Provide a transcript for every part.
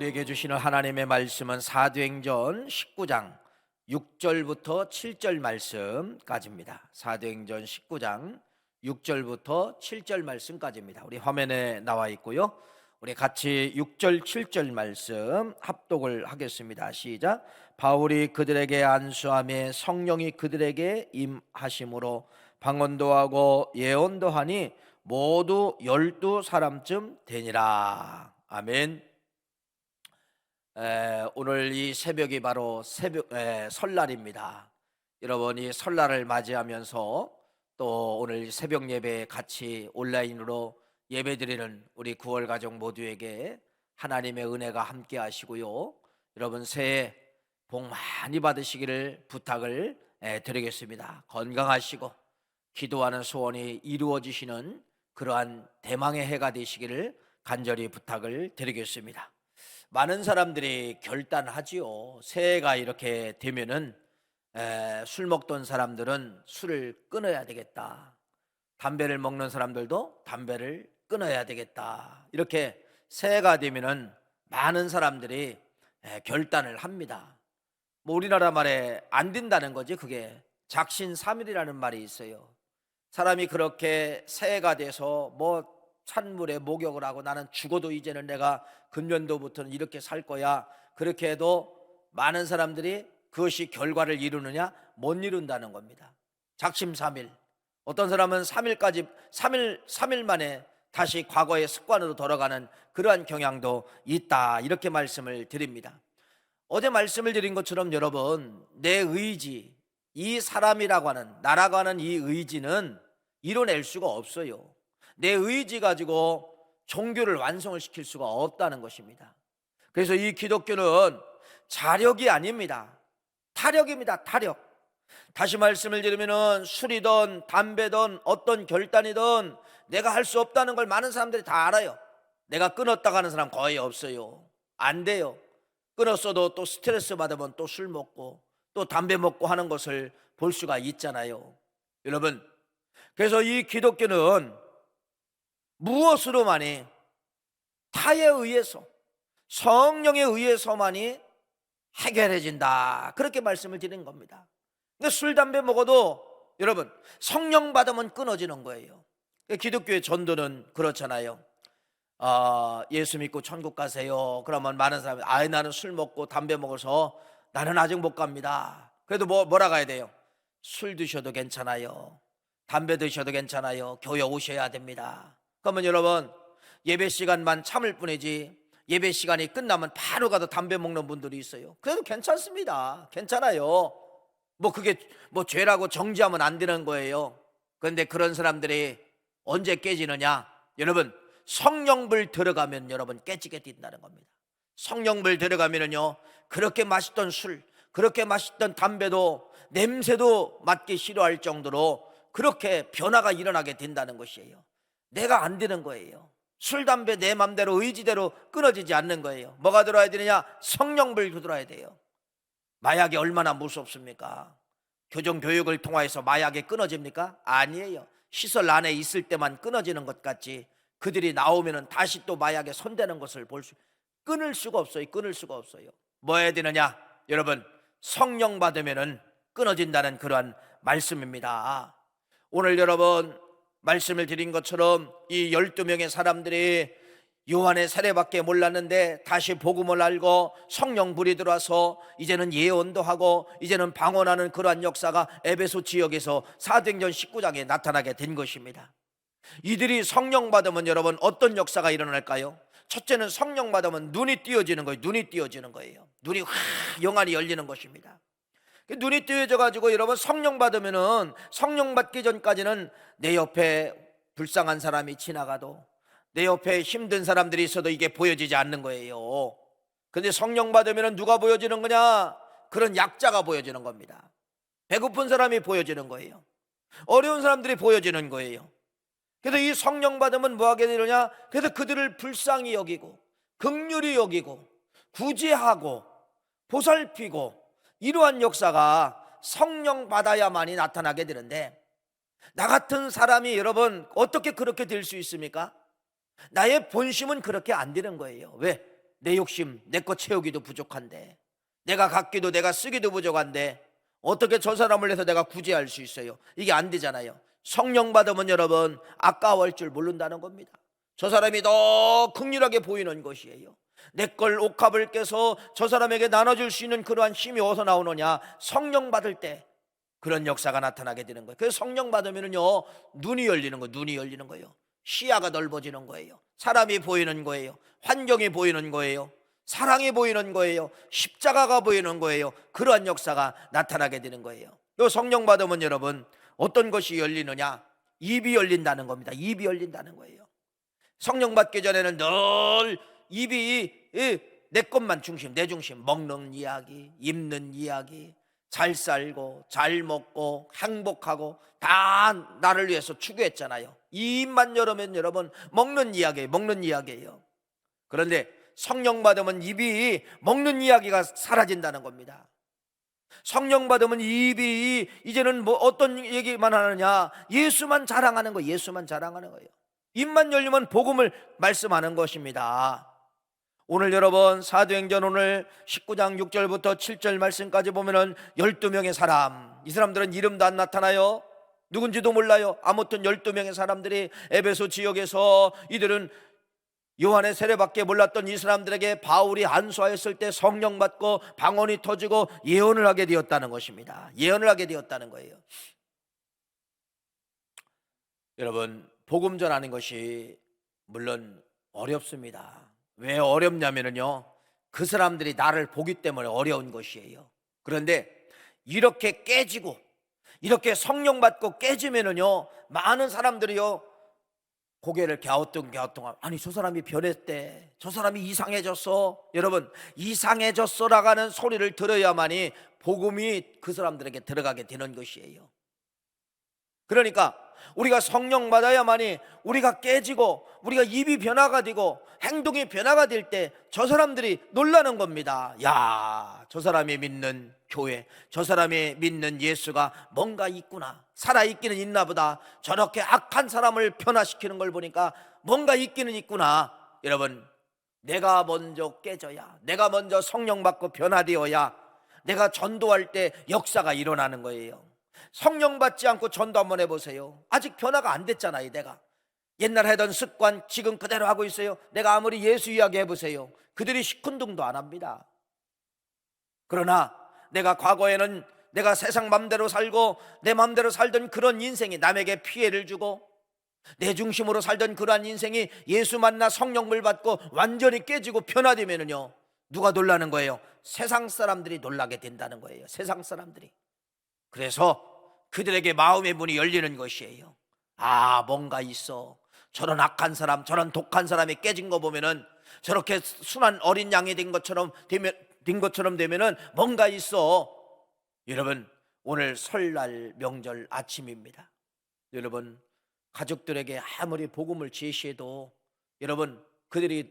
우리에게 주시는 하나님의 말씀은 사도행전 19장 6절부터 7절 말씀까지입니다. 사도행전 19장 6절부터 7절 말씀까지입니다. 우리 화면에 나와 있고요. 우리 같이 6절 7절 말씀 합독을 하겠습니다. 시작. 바울이 그들에게 안수함에 성령이 그들에게 임하심으로 방언도 하고 예언도 하니 모두 열두 사람쯤 되니라. 아멘. 에, 오늘 이 새벽이 바로 새벽 에, 설날입니다. 여러분이 설날을 맞이하면서 또 오늘 새벽 예배에 같이 온라인으로 예배드리는 우리 구월 가족 모두에게 하나님의 은혜가 함께 하시고요. 여러분 새해 복 많이 받으시기를 부탁을 에, 드리겠습니다. 건강하시고 기도하는 소원이 이루어지시는 그러한 대망의 해가 되시기를 간절히 부탁을 드리겠습니다. 많은 사람들이 결단하지요. 새해가 이렇게 되면은 에, 술 먹던 사람들은 술을 끊어야 되겠다. 담배를 먹는 사람들도 담배를 끊어야 되겠다. 이렇게 새해가 되면은 많은 사람들이 에, 결단을 합니다. 뭐 우리나라 말에 안 된다는 거지 그게 작신 삼일이라는 말이 있어요. 사람이 그렇게 새해가 돼서 뭐 찬물에 목욕을 하고 나는 죽어도 이제는 내가 금년도부터는 이렇게 살 거야. 그렇게 해도 많은 사람들이 그것이 결과를 이루느냐 못 이룬다는 겁니다. 작심 삼일. 어떤 사람은 3일까지 3일 3일 만에 다시 과거의 습관으로 돌아가는 그러한 경향도 있다. 이렇게 말씀을 드립니다. 어제 말씀을 드린 것처럼 여러분 내 의지 이 사람이라고 하는 나라고 하는 이 의지는 이뤄낼 수가 없어요. 내 의지 가지고 종교를 완성을 시킬 수가 없다는 것입니다. 그래서 이 기독교는 자력이 아닙니다. 타력입니다. 타력. 다시 말씀을 드리면은 술이든 담배든 어떤 결단이든 내가 할 수 없다는 걸 많은 사람들이 다 알아요. 내가 끊었다고 하는 사람 거의 없어요. 안 돼요. 끊었어도 또 스트레스 받으면 또 술 먹고 또 담배 먹고 하는 것을 볼 수가 있잖아요. 여러분, 그래서 이 기독교는 무엇으로만이 타에 의해서 성령에 의해서만이 해결해진다. 그렇게 말씀을 드린 겁니다. 근데 술, 담배 먹어도 여러분 성령 받으면 끊어지는 거예요. 기독교의 전도는 그렇잖아요. 아, 예수 믿고 천국 가세요. 그러면 많은 사람이 아 나는 술 먹고 담배 먹어서 나는 아직 못 갑니다. 그래도 뭐 뭐라 가야 돼요? 술 드셔도 괜찮아요. 담배 드셔도 괜찮아요. 교회 오셔야 됩니다. 그러면 여러분 예배 시간만 참을 뿐이지 예배 시간이 끝나면 바로 가서 담배 먹는 분들이 있어요. 그래도 괜찮습니다. 괜찮아요. 뭐 그게 뭐 죄라고 정지하면 안 되는 거예요. 그런데 그런 사람들이 언제 깨지느냐? 여러분 성령불 들어가면 여러분 깨지게 된다는 겁니다. 성령불 들어가면은요 그렇게 맛있던 술, 그렇게 맛있던 담배도 냄새도 맡기 싫어할 정도로 그렇게 변화가 일어나게 된다는 것이에요. 내가 안 되는 거예요. 술, 담배 내 맘대로 의지대로 끊어지지 않는 거예요. 뭐가 들어야 되느냐? 성령불 들어야 돼요. 마약이 얼마나 무섭습니까? 교정 교육을 통하여서 마약이 끊어집니까? 아니에요. 시설 안에 있을 때만 끊어지는 것 같지. 그들이 나오면은 다시 또 마약에 손대는 것을 볼 수, 끊을 수가 없어요. 끊을 수가 없어요. 뭐 해야 되느냐? 여러분, 성령 받으면은 끊어진다는 그러한 말씀입니다. 오늘 여러분, 말씀을 드린 것처럼 이 12명의 사람들이 요한의 세례밖에 몰랐는데 다시 복음을 알고 성령 불이 들어와서 이제는 예언도 하고 이제는 방언하는 그러한 역사가 에베소 지역에서 사도행전 19장에 나타나게 된 것입니다. 이들이 성령 받으면 여러분 어떤 역사가 일어날까요? 첫째는 성령 받으면 눈이 띄어지는 거예요. 눈이 띄어지는 거예요. 눈이 확 영안이 열리는 것입니다. 눈이 띄어져 가지고 여러분 성령 받으면은 성령 받기 전까지는 내 옆에 불쌍한 사람이 지나가도 내 옆에 힘든 사람들이 있어도 이게 보여지지 않는 거예요. 근데 성령 받으면은 누가 보여지는 거냐? 그런 약자가 보여지는 겁니다. 배고픈 사람이 보여지는 거예요. 어려운 사람들이 보여지는 거예요. 그래서 이 성령 받으면 뭐 하게 되느냐? 그래서 그들을 불쌍히 여기고 극률이 여기고 구제하고 보살피고 이러한 역사가 성령 받아야만이 나타나게 되는데 나 같은 사람이 여러분 어떻게 그렇게 될 수 있습니까? 나의 본심은 그렇게 안 되는 거예요. 왜? 내 욕심, 내 거 채우기도 부족한데 내가 갖기도 내가 쓰기도 부족한데 어떻게 저 사람을 해서 내가 구제할 수 있어요? 이게 안 되잖아요. 성령 받으면 여러분 아까워할 줄 모른다는 겁니다. 저 사람이 더 극률하게 보이는 것이에요. 내걸 옥합을 깨서 저 사람에게 나눠줄 수 있는 그러한 힘이 어디서 나오느냐? 성령 받을 때 그런 역사가 나타나게 되는 거예요. 그래서 성령 받으면은요 눈이 열리는 거예요. 눈이 열리는 거예요. 시야가 넓어지는 거예요. 사람이 보이는 거예요. 환경이 보이는 거예요. 사랑이 보이는 거예요. 십자가가 보이는 거예요. 그러한 역사가 나타나게 되는 거예요. 요 성령 받으면 여러분 어떤 것이 열리느냐? 입이 열린다는 겁니다. 입이 열린다는 거예요. 성령 받기 전에는 늘 입이 이, 내 것만 중심, 내 중심, 먹는 이야기, 입는 이야기, 잘 살고, 잘 먹고, 행복하고, 다 나를 위해서 추구했잖아요. 이 입만 열으면 여러분, 먹는 이야기예요, 먹는 이야기예요. 그런데 성령 받으면 입이 먹는 이야기가 사라진다는 겁니다. 성령 받으면 입이 이제는 뭐 어떤 얘기만 하느냐? 예수만 자랑하는 거, 예수만 자랑하는 거예요. 입만 열리면 복음을 말씀하는 것입니다. 오늘 여러분 사도행전 오늘 19장 6절부터 7절 말씀까지 보면은 12명의 사람. 이 사람들은 이름도 안 나타나요. 누군지도 몰라요. 아무튼 12명의 사람들이 에베소 지역에서 이들은 요한의 세례밖에 몰랐던 이 사람들에게 바울이 안수하였을 때 성령 받고 방언이 터지고 예언을 하게 되었다는 것입니다. 예언을 하게 되었다는 거예요. 여러분 복음 전하는 것이 물론 어렵습니다. 왜 어렵냐면요. 그 사람들이 나를 보기 때문에 어려운 것이에요. 그런데 이렇게 깨지고 이렇게 성령 받고 깨지면은요. 많은 사람들이요. 고개를 갸우뚱갸우뚱 아니 저 사람이 변했대. 저 사람이 이상해졌어. 여러분, 이상해졌어라가는 소리를 들어야만이 복음이 그 사람들에게 들어가게 되는 것이에요. 그러니까 우리가 성령 받아야만이 우리가 깨지고 우리가 입이 변화가 되고 행동이 변화가 될 때 저 사람들이 놀라는 겁니다. 야, 저 사람이 믿는 교회, 저 사람이 믿는 예수가 뭔가 있구나. 살아 있기는 있나 보다. 저렇게 악한 사람을 변화시키는 걸 보니까 뭔가 있기는 있구나. 여러분, 내가 먼저 깨져야, 내가 먼저 성령 받고 변화되어야 내가 전도할 때 역사가 일어나는 거예요. 성령 받지 않고 전도 한번 해보세요. 아직 변화가 안 됐잖아요, 내가. 옛날 하던 습관 지금 그대로 하고 있어요. 내가 아무리 예수 이야기 해보세요. 그들이 시큰둥도 안 합니다. 그러나 내가 과거에는 내가 세상 맘대로 살고 내 맘대로 살던 그런 인생이 남에게 피해를 주고 내 중심으로 살던 그러한 인생이 예수 만나 성령을 받고 완전히 깨지고 변화되면은요 누가 놀라는 거예요? 세상 사람들이 놀라게 된다는 거예요. 세상 사람들이. 그래서 그들에게 마음의 문이 열리는 것이에요. 아, 뭔가 있어. 저런 악한 사람, 저런 독한 사람이 깨진 거 보면은 저렇게 순한 어린 양이 된 것처럼 되면 된 것처럼 되면은 뭔가 있어. 여러분, 오늘 설날 명절 아침입니다. 여러분, 가족들에게 아무리 복음을 제시해도 여러분 그들이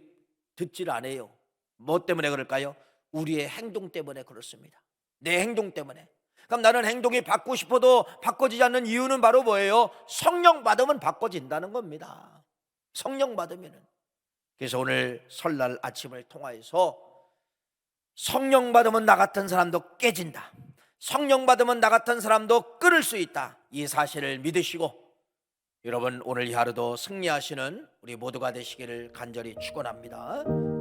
듣질 않아요. 뭐 때문에 그럴까요? 우리의 행동 때문에 그렇습니다. 내 행동 때문에. 그럼 나는 행동이 바꾸고 싶어도 바꿔지지 않는 이유는 바로 뭐예요? 성령 받으면 바꿔진다는 겁니다. 성령 받으면은. 그래서 오늘 설날 아침을 통하여서 성령 받으면 나 같은 사람도 깨진다. 성령 받으면 나 같은 사람도 끊을 수 있다. 이 사실을 믿으시고 여러분 오늘 이 하루도 승리하시는 우리 모두가 되시기를 간절히 축원합니다.